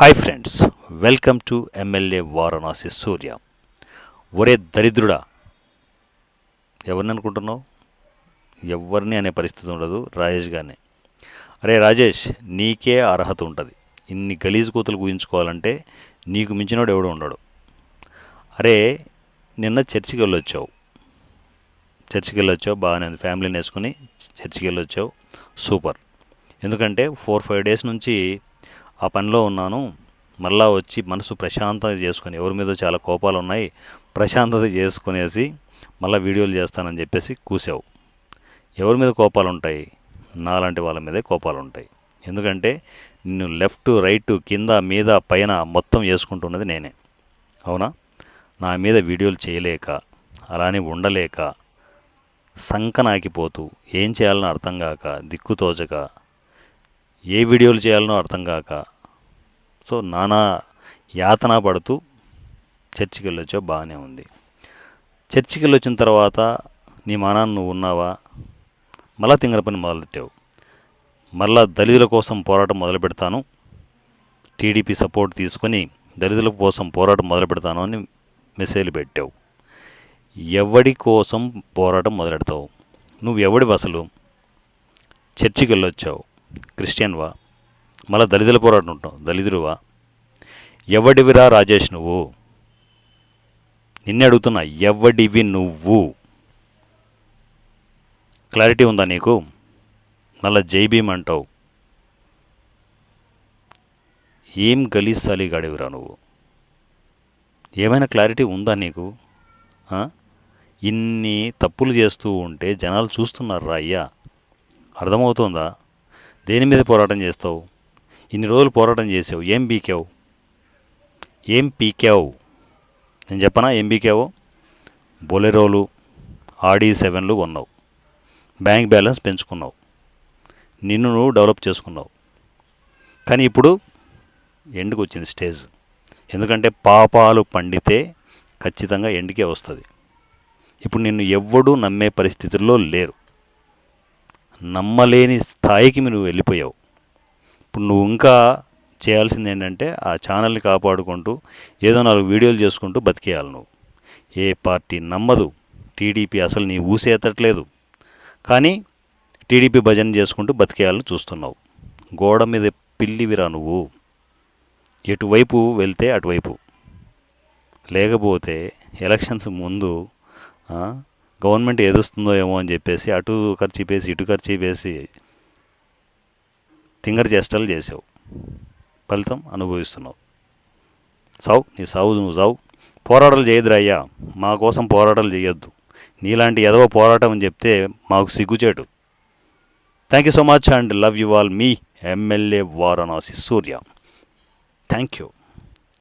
Hi friends welcome to MLA Varanasi Surya ఒరే దరిద్రుడా ఎవరిని అనుకుంటున్నావు? ఎవరిని అనే పరిస్థితి ఉండదు రాజేష్ గారిని. అరే రాజేష్ నీకే అర్హత ఉంటుంది. ఇన్ని గలీజ్ కూతులు ఊహించుకోవాలంటే నీకు మించినోడు ఎవడు ఉండడు. అరే నిన్న చర్చికి వెళ్ళొచ్చావు చర్చికి వెళ్ళొచ్చావు బాగానే ఉంది. ఫ్యామిలీని వేసుకుని చర్చికి వెళ్ళొచ్చావు సూపర్. ఎందుకంటే ఫోర్ ఫైవ్ డేస్ నుంచి ఆ పనిలో ఉన్నాను. మళ్ళా వచ్చి మనసు ప్రశాంతత చేసుకొని ఎవరి మీద చాలా కోపాలు ఉన్నాయి ప్రశాంతత చేసుకునేసి మళ్ళీ వీడియోలు చేస్తానని చెప్పేసి కూసావు. ఎవరి మీద కోపాలు ఉంటాయి నాలాంటి వాళ్ళ మీదే కోపాలు ఉంటాయి ఎందుకంటే నిన్ను లెఫ్ట్ రైట్ కింద మీద పైన మొత్తం వేసుకుంటున్నది నేనే. అవునా? నా మీద వీడియోలు చేయలేక అలానే ఉండలేక సంకనాకిపోతూ ఏం చేయాలనో అర్థం కాక దిక్కుతోచక ఏ వీడియోలు చేయాలనో అర్థం కాక సో నానా యాతన పడుతూ చర్చికి వెళ్ళొచ్చావు బాగానే ఉంది. చర్చికి వెళ్ళొచ్చిన తర్వాత నీ మానాన్ని నువ్వు ఉన్నావా? మళ్ళా తింగర పని మొదలెట్టావు. మళ్ళా దళితుల కోసం పోరాటం మొదలు పెడతాను. టీడీపీ సపోర్ట్ తీసుకొని దళితుల కోసం పోరాటం మొదలు పెడతాను అని మెసేజ్లు పెట్టావు. ఎవడి కోసం పోరాటం మొదలెడతావు? నువ్వు ఎవడి అసలు? చర్చికి వెళ్ళొచ్చావు క్రిస్టియన్వా? మళ్ళీ దళితుల పోరాటం ఉంటావు దళితుడువా? ఎవడివిరా రాజేష్ నువ్వు? నిన్నే అడుగుతున్నా ఎవడివి నువ్వు? క్లారిటీ ఉందా నీకు? మళ్ళా జైబీమ్ అంటావు. ఏం గలీజ్ సలిగాడివిరా నువ్వు? ఏమైనా క్లారిటీ ఉందా నీకు? ఇన్ని తప్పులు చేస్తూ ఉంటే జనాలు చూస్తున్నారు రా అయ్యా? అర్థమవుతుందా? దేని మీద పోరాటం చేస్తావు? ఇన్ని రోజులు పోరాటం చేసావు. ఏం బీకావు ఏం పీకావు? నేను చెప్పనా? ఏం బీకావు బొలెరోలు ఆడి సెవెన్లు కొన్నావు. బ్యాంక్ బ్యాలెన్స్ పెంచుకున్నావు. నిన్ను నువ్వు డెవలప్ చేసుకున్నావు. కానీ ఇప్పుడు ఎండ్కి వచ్చింది స్టేజ్. ఎందుకంటే పాపాలు పండితే ఖచ్చితంగా ఎండుకే వస్తుంది. ఇప్పుడు నిన్ను ఎవ్వడూ నమ్మే పరిస్థితుల్లో లేరు. నమ్మలేని స్థాయికి నువ్వు వెళ్ళిపోయావు. ఇప్పుడు నువ్వు ఇంకా చేయాల్సింది ఏంటంటే ఆ ఛానల్ని కాపాడుకుంటూ ఏదో నాలుగు వీడియోలు చేసుకుంటూ బతికేయాలి నువ్వు. ఏ పార్టీ నమ్మదు టీడీపీ అసలు నీ ఊసేతట్లేదు కానీ టీడీపీ భజన చేసుకుంటూ బతికేయాలని చూస్తున్నావు. గోడ మీద పిల్లివిరా నువ్వు. ఎటువైపు వెళ్తే అటువైపు. లేకపోతే ఎలక్షన్స్ ముందు గవర్నమెంట్ ఏదొస్తుందో ఏమో అని చెప్పేసి అటు ఖర్చు ఇటు ఖర్చు తింగర చేష్టలు చేసావు. ఫలితం అనుభవిస్తున్నావు. సావు నీ సావు నువ్వు సావు. పోరాటాలు చేయదురయ్యా మా కోసం పోరాటాలు చేయొద్దు. నీలాంటి ఎదవ పోరాటం అని చెప్తే మాకు సిగ్గుచేటు. Thank you so much and love you all me MLA Varanasi Surya. Thank you